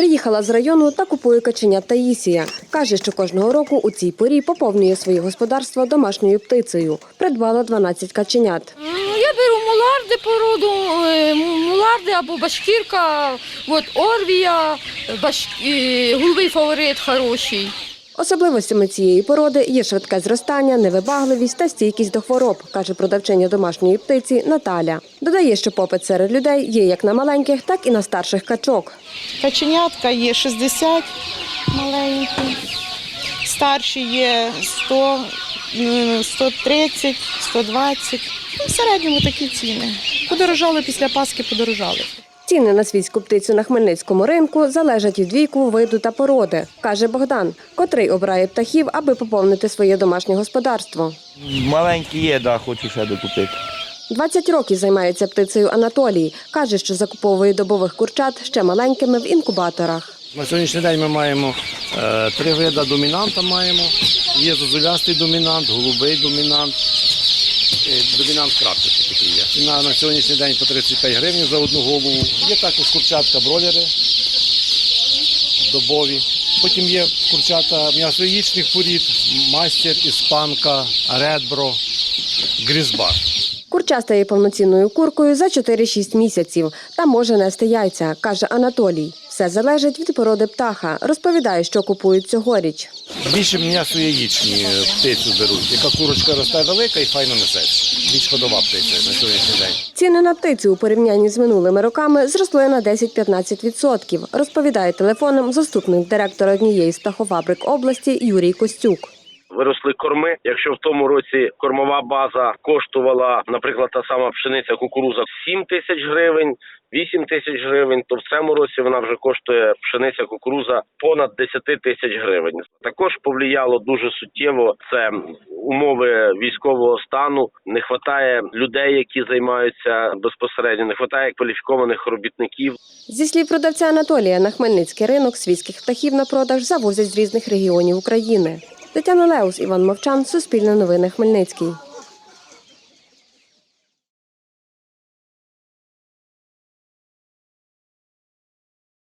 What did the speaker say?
Приїхала з району та купує каченят Таїсія. Каже, що кожного року у цій порі поповнює своє господарство домашньою птицею. Придбала 12 каченят. Ну, Я беру муларди породу, е, муларди або башкірка, от орвія, баш... е, голубий фаворит хороший. Особливостями цієї породи є швидке зростання, невибагливість та стійкість до хвороб, каже продавчиня домашньої птиці Наталя. Додає, що попит серед людей є як на маленьких, так і на старших качок. Каченятка є 60 маленькі, старші є 100, 130, 120. Ну, В середньому такі ціни. Подорожали після Пасхи, подорожали. Ціни на свійську птицю на Хмельницькому ринку залежать від віку, виду та породи, каже Богдан, котрий обирає птахів, аби поповнити своє домашнє господарство. Маленькі є, да, хочу ще докупити. 20 років займається птицею Анатолій. Каже, що закуповує добових курчат ще маленькими в інкубаторах. На сьогоднішній день ми маємо е, три види домінанта. Маємо. Є зозулястий домінант, голубий домінант, домінант крапчатий такий є. Ціна на сьогоднішній день по 35 гривень за одну голову. Є також курчатка бролери добові. Потім є курчата м'ясоїчних порід, мастер, іспанка, редбро, грізбар. Курча стає повноцінною куркою за 4-6 місяців та може нести яйця, каже Анатолій. Все залежить від породи птаха. Розповідає, що купують цьогоріч. Більше м'ясо-яєчні птицю беруть. Яка курочка росте велика і файно несеться. Більш ходова птиця на сьогоднішній день. Ціни на птицю у порівнянні з минулими роками зросли на 10-15%, розповідає телефоном заступник директора однієї з птахофабрик області Юрій Костюк. Виросли корми. Якщо в тому році кормова база коштувала, наприклад, та сама пшениця кукуруза 7 тисяч гривень, 8 тисяч гривень, то в цьому році вона вже коштує пшениця кукуруза понад 10 тисяч гривень. Також повлияло дуже суттєво це умови військового стану. Не вистачає людей, які займаються безпосередньо, не вистачає кваліфікованих робітників. Зі слів продавця Анатолія, на Хмельницький ринок свійських птахів на продаж завозять з різних регіонів України. Тетяна Леус, Іван Мовчан, Суспільне новини Хмельницький.